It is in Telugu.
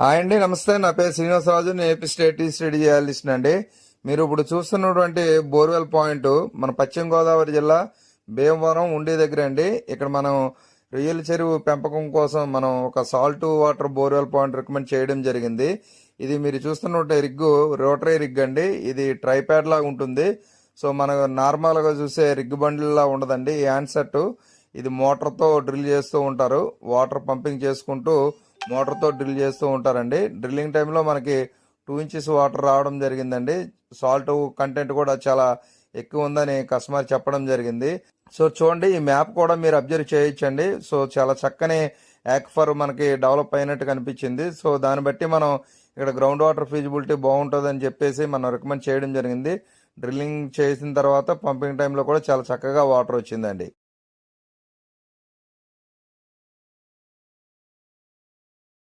హాయ్ అండి నమస్తే. నా పేరు శ్రీనివాసరాజు. నేను ఏపీ స్టేట్ స్టడీ చేయాల్సిన అండి. మీరు ఇప్పుడు చూస్తున్నటువంటి బోర్వెల్ పాయింట్ మన పశ్చిమ గోదావరి జిల్లా భీమవరం ఉండే దగ్గర అండి. ఇక్కడ మనం రొయ్యల చెరువు పెంపకం కోసం మనం ఒక salt water borewell point recommend చేయడం జరిగింది. ఇది మీరు చూస్తున్నట్టు రిగ్గు రోటరీ రిగ్ అండి. ఇది ట్రైప్యాడ్ లాగా ఉంటుంది. సో మనం నార్మల్గా చూసే రిగ్ బండిల్లా ఉండదండి. ఈ హ్యాండ్సెట్ ఇది మోటార్తో డ్రిల్ చేస్తూ ఉంటారు. వాటర్ పంపింగ్ చేసుకుంటూ మోటార్తో డ్రిల్ చేస్తూ ఉంటారండి. డ్రిల్లింగ్ టైంలో మనకి టూ ఇంచెస్ వాటర్ రావడం జరిగిందండి. సాల్ట్ కంటెంట్ కూడా చాలా ఎక్కువ ఉందని కస్టమర్ చెప్పడం జరిగింది. సో చూడండి ఈ మ్యాప్ కూడా మీరు అబ్జర్వ్ చేయొచ్చండి. సో చాలా చక్కని యాక్ఫర్ మనకి డెవలప్ అయినట్టు కనిపించింది. సో దాన్ని బట్టి మనం ఇక్కడ గ్రౌండ్ వాటర్ ఫీజిబిలిటీ బాగుంటుందని చెప్పేసి మనం రికమెండ్ చేయడం జరిగింది. డ్రిల్లింగ్ చేసిన తర్వాత పంపింగ్ టైంలో కూడా చాలా చక్కగా వాటర్ వచ్చిందండి.